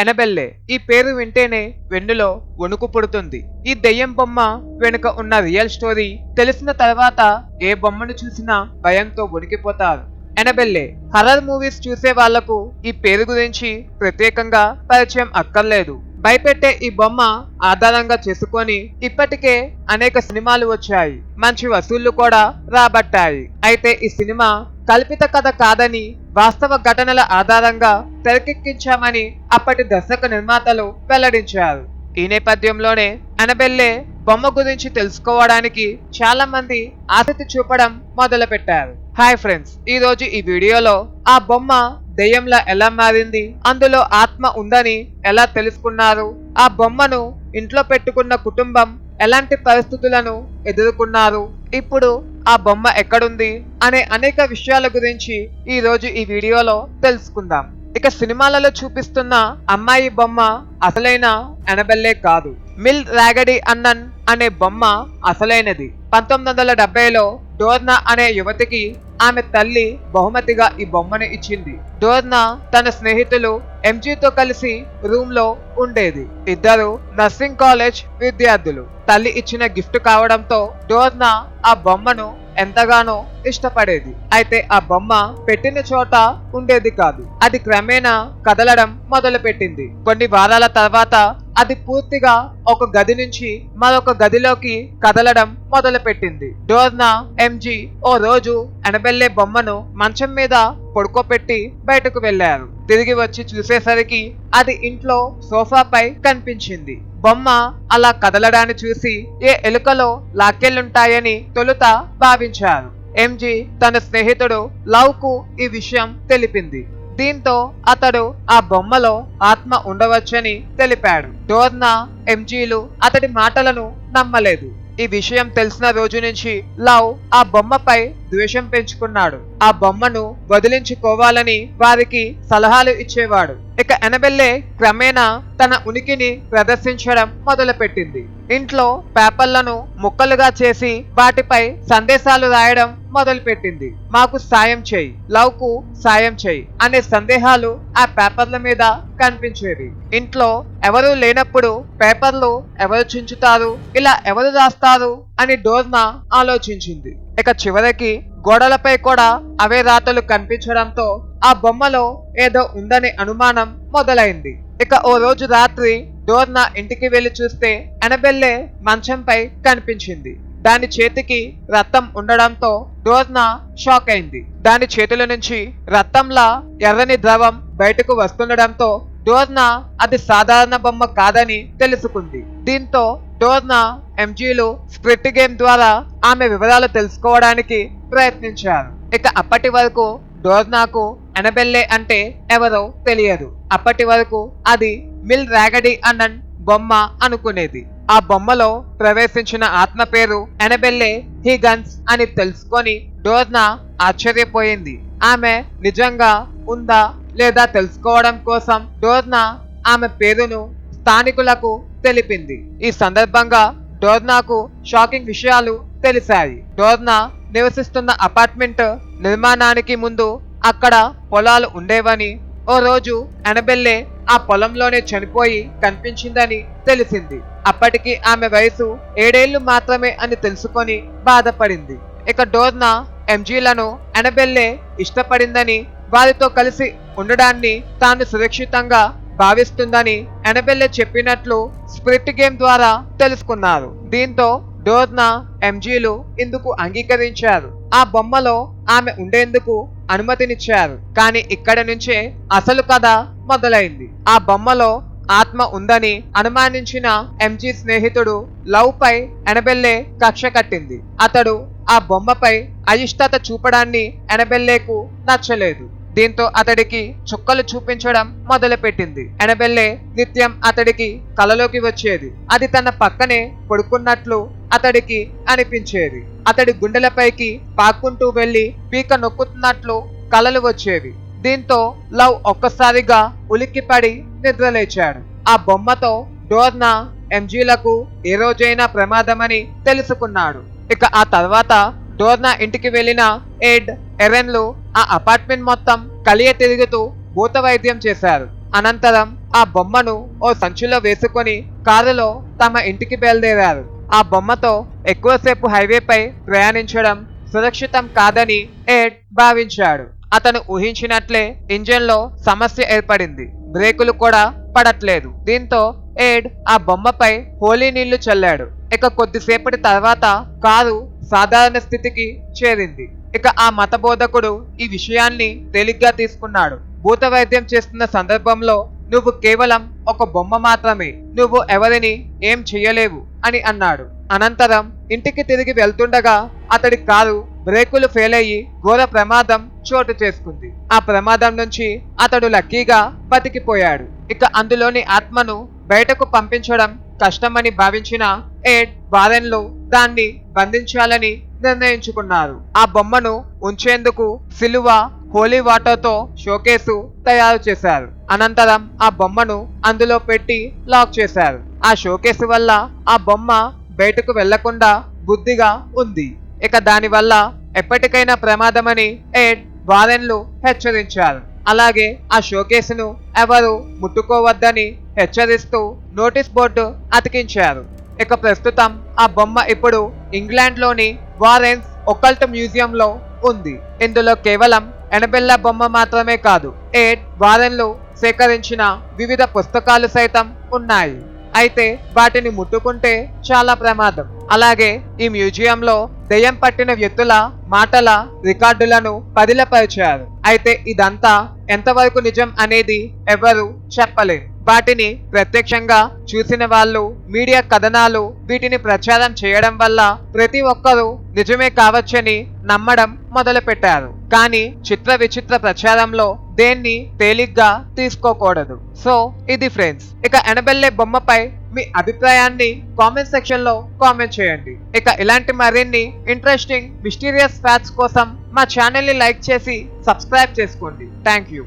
ఎనబెల్లే. ఈ పేరు వింటేనే వెన్నులో వణుకు పుడుతుంది. ఈ దెయ్యం బొమ్మ వెనుక ఉన్న రియల్ స్టోరీ తెలిసిన తర్వాత ఏ బొమ్మను చూసినా భయంతో వణికిపోతారు. ఎనబెల్లే హర్రర్ మూవీస్ చూసే వాళ్ళకు ఈ పేరు గురించి ప్రత్యేకంగా పరిచయం అక్కర్లేదు. భయపెట్టే ఈ బొమ్మ ఆధారంగా చేసుకొని ఇప్పటికే అనేక సినిమాలు వచ్చాయి. మంచి వసూళ్ళు కూడా రాబట్టాయి. అయితే ఈ సినిమా కల్పిత కథ కాదని వాస్తవ ఘటనల ఆధారంగా తెరకెక్కించామని అప్పటి దర్శక నిర్మాతలు వెల్లడించారు. ఈ నేపథ్యంలోనే అనబెల్లే బొమ్మ గురించి తెలుసుకోవడానికి చాలా మంది ఆసక్తి చూపడం మొదలుపెట్టారు. హాయ్ ఫ్రెండ్స్ ఈ రోజు ఈ వీడియోలో ఆ బొమ్మ దెయ్యంలా ఎలా మారింది అందులో ఆత్మ ఉందని ఎలా తెలుసుకున్నారు ఆ బొమ్మను ఇంట్లో పెట్టుకున్న కుటుంబం ఎలాంటి పరిస్థితులను ఎదుర్కొన్నారు ఇప్పుడు ఆ బొమ్మ ఎక్కడుంది అనే అనేక విషయాల గురించి ఈ రోజు ఈ వీడియోలో తెలుసుకుందాం. ఇక సినిమాలలో చూపిస్తున్న అమ్మాయి బొమ్మ అసలైన ఎనబెల్లే కాదు. మిల్ రాగడి అన్నన్ అనే బొమ్మ అసలైనది. పంతొమ్మిది వందల డెబ్బైలో డోర్నా అనే యువతికి ఆమె తల్లి బహుమతిగా ఈ బొమ్మను ఇచ్చింది. డోర్నా తన స్నేహితులు ఎంజీతో కలిసి రూమ్లో ఉండేది. ఇద్దరు నర్సింగ్ కాలేజ్ విద్యార్థులు. తల్లి ఇచ్చిన గిఫ్ట్ కావడంతో డోర్నా ఆ బొమ్మను ఎంతగానో ఇష్టపడేది. అయితే ఆ బొమ్మ పెట్టిన చోట ఉండేది కాదు. అది క్రమేణా కదలడం మొదలుపెట్టింది. కొన్ని వారాల తర్వాత అది పూర్తిగా ఒక గది నుంచి మరొక గదిలోకి కదలడం మొదలుపెట్టింది. డోర్నా ఎంజీ ఓ రోజు ఎనబెల్లే బొమ్మను మంచం మీద పడుకోపెట్టి బయటకు వెళ్ళారు తిరిగి వచ్చి చూసేసరికి అది ఇంట్లో సోఫాపై కనిపించింది. బొమ్మ అలా కదలడాన్ని చూసి ఏ ఎలుకలో లాక్కెళ్ళుంటాయని తొలుత భావించారు. ఎంజీ తన స్నేహితుడు లవ్కు ఈ విషయం తెలిపింది. దీంతో అతడు ఆ బొమ్మలో ఆత్మ ఉండవచ్చని తెలిపాడు. డోర్నా ఎంజీలు అతడి మాటలను నమ్మలేదు. ఈ విషయం తెలిసిన రోజు నుంచి లవ్ ఆ బొమ్మపై ద్వేషం పెంచుకున్నాడు. ఆ బొమ్మను వదిలించుకోవాలని వారికి సలహాలు ఇచ్చేవాడు. ఇక ఎనబెల్లే క్రమేణా తన ఉనికిని ప్రదర్శించడం మొదలుపెట్టింది. ఇంట్లో పేపర్లను ముక్కలుగా చేసి వాటిపై సందేశాలు రాయడం మొదలుపెట్టింది. మాకు సాయం చేయి లవ్కు సాయం చేయి అనే సందేహాలు ఆ పేపర్ల మీద కనిపించేవి. ఇంట్లో ఎవరు లేనప్పుడు పేపర్లు ఎవరు చించుతారు ఇలా ఎవరు రాస్తారు అని డోర్నా ఆలోచించింది. ఇక చివరికి గోడలపై కూడా అవే రాతలు కనిపించడంతో ఆ బొమ్మలో ఏదో ఉందనే అనుమానం మొదలైంది. ఇక ఓ రోజు రాత్రి డోర్నా ఇంటికి వెళ్ళి చూస్తే ఎనబెల్లే మంచంపై కనిపించింది. దాని చేతికి రక్తం ఉండడంతో డోర్నా షాక్ అయింది. దాని చేతుల నుంచి రక్తంలా ఎర్రని ద్రవం బయటకు వస్తుండడంతో డోర్నా అది సాధారణ బొమ్మ కాదని తెలుసుకుంది. దీంతో డోర్నా ఎంజీలు స్ప్రిట్ గేమ్ ద్వారా ఆమె వివరాలు తెలుసుకోవడానికి ప్రయత్నించారు. ఇక అప్పటి వరకు డోర్నాకు ఎనబెల్లే అంటే ఎవరో తెలియదు. అప్పటి వరకు అది మిల్ రాగడి అన్నన్ బొమ్మ అనుకునేది. ఆ బొమ్మలో ప్రవేశించిన ఆత్మ పేరు ఎనబెల్లే హిగన్స్ అని తెలుసుకొని డోర్నా ఆశ్చర్యపోయింది. ఆమె నిజంగా ఉందా లేదా తెలుసుకోవడం కోసం డోర్నా ఆమె పేరును స్థానికులకు తెలిపింది. ఈ సందర్భంగా డోర్నాకు షాకింగ్ విషయాలు తెలిసాయి డోర్నా నివసిస్తున్న అపార్ట్మెంట్ నిర్మాణానికి ముందు అక్కడ పొలాలు ఉండేవని ఓ రోజు ఎనబెల్లే ఆ పొలంలోనే చనిపోయి కనిపించిందని తెలిసింది. అప్పటికి ఆమె వయసు ఏడేళ్ళు మాత్రమే అని తెలుసుకొని బాధపడింది. ఇక డోర్నా ఎంజీలను ఎనబెల్లే ఇష్టపడిందని వారితో కలిసి ఉండడాన్ని తాను సురక్షితంగా భావిస్తుందని ఎనబెల్లె చెప్పినట్లు స్ప్రిట్ గేమ్ ద్వారా తెలుసుకున్నారు. దీంతో డోర్నా ఎంజీలు ఇందుకు అంగీకరించారు. ఆ బొమ్మలో ఆమె ఉండేందుకు అనుమతినిచ్చారు. కానీ ఇక్కడ నుంచే అసలు కథ మొదలైంది. ఆ బొమ్మలో ఆత్మ ఉందని అనుమానించిన ఎంజీ స్నేహితుడు లవ్ పై ఎనబెల్లే కక్ష కట్టింది. అతడు ఆ బొమ్మపై అయిష్టత చూపడాన్ని ఎనబెల్లేకు నచ్చలేదు. దీంతో అతడికి చుక్కలు చూపించడం మొదలుపెట్టింది. ఎనబెల్లే నిత్యం అతడికి కలలోకి వచ్చేది. అది తన పక్కనే పడుకున్నట్లు అతడికి అనిపించేది. అతడి గుండెలపైకి పాక్కుంటూ వెళ్ళి పీక నొక్కుతున్నట్లు కలలు వచ్చేవి. దీంతో లవ్ ఒక్కసారిగా ఉలిక్కిపడి నిద్రలేచాడు. ఆ బొమ్మతో డోర్నా ఎంజీలకు ఏ రోజైనా ప్రమాదమని తెలుసుకున్నాడు. ఇక ఆ తర్వాత డోర్నా ఇంటికి వెళ్ళిన ఎడ్ ఎరెన్లు ఆ అపార్ట్మెంట్ మొత్తం కలియ తిరుగుతూ భూత వైద్యం చేశారు. అనంతరం ఆ బొమ్మను ఓ సంచిలో వేసుకొని కారులో తమ ఇంటికి బయలుదేరారు. ఆ బొమ్మతో ఎక్కువసేపు హైవేపై ప్రయాణించడం సురక్షితం కాదని ఎడ్ భావించాడు. అతను ఊహించినట్లే ఇంజన్లో సమస్య ఏర్పడింది. బ్రేకులు కూడా పడట్లేదు. దీంతో ఎడ్ ఆ బొమ్మపై హోలీ నీళ్ళు చల్లాడు. ఇక కొద్దిసేపటి తర్వాత కారు సాధారణ స్థితికి చేరింది. ఇక ఆ మతబోధకుడు ఈ విషయాన్ని తేలిగ్గా తీసుకున్నాడు. భూత వైద్యం చేస్తున్న సందర్భంలో నువ్వు కేవలం ఒక బొమ్మ మాత్రమే నువ్వు ఎవరిని ఏం చెయ్యలేవు అని అన్నాడు. అనంతరం ఇంటికి తిరిగి వెళ్తుండగా అతడి కారు బ్రేకులు ఫెయిల్ అయ్యి ఘోర ప్రమాదం చోటు చేసుకుంది. ఆ ప్రమాదం నుంచి అతడు లక్కీగా బతికిపోయాడు. ఇక అందులోని ఆత్మను బయటకు పంపించడం కష్టమని భావించిన ఎడ్ వారెన్లు దాన్ని బంధించాలని నిర్ణయించుకున్నారు. ఆ బొమ్మను ఉంచేందుకు సిలువ హోలీ వాటర్తో షోకేసు తయారు చేశారు. అనంతరం ఆ బొమ్మను అందులో పెట్టి లాక్ చేశారు. ఆ షోకేసు వల్ల ఆ బొమ్మ బయటకు వెళ్ళకుండా బుద్ధిగా ఉంది. ఇక దానివల్ల ఎప్పటికైనా ప్రమాదమని ఎడ్ వారెన్లు హెచ్చరించారు. అలాగే ఆ షోకేసును ఎవరు ముట్టుకోవద్దని హెచ్చరిస్తూ నోటీస్ బోర్డు అతికించారు. ఇక ప్రస్తుతం ఆ బొమ్మ ఇప్పుడు ఇంగ్లాండ్లోని వారెన్స్ ఒకల్ట్ మ్యూజియంలో ఉంది. ఇందులో కేవలం ఎనబెల్లా బొమ్మ మాత్రమే కాదు ఎయిట్ వారెన్లు సేకరించిన వివిధ పుస్తకాలు సైతం ఉన్నాయి. అయితే వాటిని ముట్టుకుంటే చాలా ప్రమాదం. అలాగే ఈ మ్యూజియంలో దెయ్యం పట్టిన వ్యక్తుల మాటల రికార్డులను పదిలపరిచారు. అయితే ఇదంతా ఎంతవరకు నిజం అనేది ఎవరు చెప్పలేదు వాటిని ప్రత్యక్షంగా చూసిన వాళ్ళు మీడియా కథనాలు వీటిని ప్రచారం చేయడం వల్ల ప్రతి ఒక్కరూ నిజమే కావచ్చని నమ్మడం మొదలుపెట్టారు. కానీ చిత్ర విచిత్ర ప్రచారంలో దేన్ని తేలిగ్గా తీసుకోకూడదు. సో ఇది ఫ్రెండ్స్ ఇక ఎనబెల్లే బొమ్మపై మీ అభిప్రాయాన్ని కామెంట్ సెక్షన్లో కామెంట్ చేయండి. ఇక ఇలాంటి మరిన్ని ఇంట్రెస్టింగ్ మిస్టీరియస్ ఫ్యాక్ట్స్ కోసం మా ఛానల్ని లైక్ చేసి సబ్స్క్రైబ్ చేసుకోండి. Thank you.